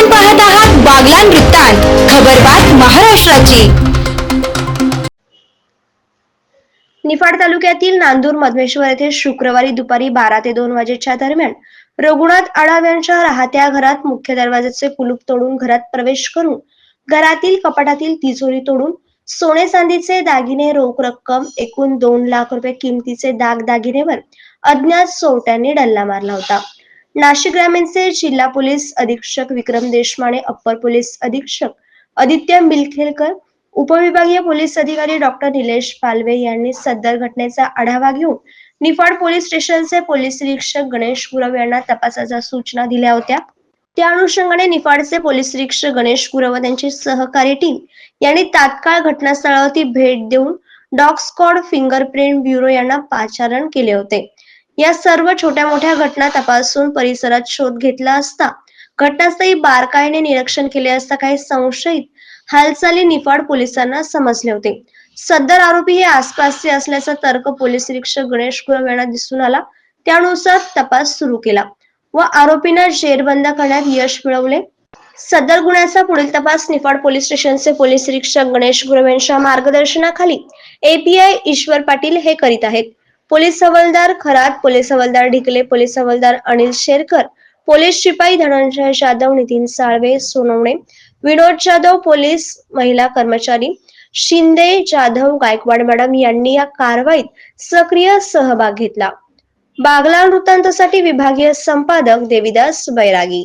आपण पाहत आहात बागलान वृत्तांत खबरबात महाराष्ट्राची. निफाड तालुक्यातील नांदूर मधमेश्वर येथे शुक्रवारी दुपारी बारा ते दोन वाजेच्या दरम्यान रघुनाथ आडाव यांच्या राहत्या घरात मुख्य दरवाजाचे कुलूप तोडून घरात प्रवेश करून घरातील कपाटातील तिजोरी तोडून सोने चांदीचे दागिने रोख रक्कम एकूण दोन लाख रुपये किमतीचे दाग दागिनेवर अज्ञात चोरट्यांनी डल्ला मारला होता. नाशिक ग्रामीणचे जिल्हा पोलीस अधीक्षक विक्रम देशमाने अप्पर पोलीस अधीक्षक आदित्य मिलखेलकर उपविभागीय पोलीस अधिकारी डॉक्टर निलेश पालवे यांनी सदर घटनेचा आढावा घेऊन निफाड पोलीस स्टेशनचे पोलीस निरीक्षक गणेश गुरव यांना तपासाच्या सूचना दिल्या होत्या. त्या अनुषंगाने निफाडचे पोलीस निरीक्षक गणेश गुरव त्यांची सहकारी टीम यांनी तात्काळ घटनास्थळावरती भेट देऊन डॉग स्कॉड फिंगरप्रिंट ब्युरो यांना पाचारण केले होते. या सर्व छोट्या मोठ्या घटना तपासून परिसरात शोध घेतला असता घटनास्थळी बारकाईने निरीक्षण केले असता काही संशयित हालचाली निफाड पोलिसांना समजले होते. सदर आरोपी हे आसपासचे असल्याचा तर्क पोलीस निरीक्षक गणेश गुरव यांना दिसून आला. त्यानुसार तपास सुरू केला व आरोपींना जेरबंद करण्यात यश मिळवले. सदर गुन्ह्याचा पुढील तपास निफाड पोलीस स्टेशनचे पोलीस निरीक्षक गणेश गुरव यांच्या मार्गदर्शनाखाली एपीआय ईश्वर पाटील हे करीत आहेत. पोलीस हवालदार खरात पोलीस हवालदार ढिकले पोलीस हवालदार अनिल शेरकर पोलीस शिपाई धनंजय जाधव नितीन साळवे सोनवणे विनोद जाधव पोलीस महिला कर्मचारी शिंदे जाधव गायकवाड मॅडम यांनी या कारवाईत सक्रिय सहभाग घेतला. बागला वृत्तांतासाठी विभागीय संपादक देविदास बैरागी.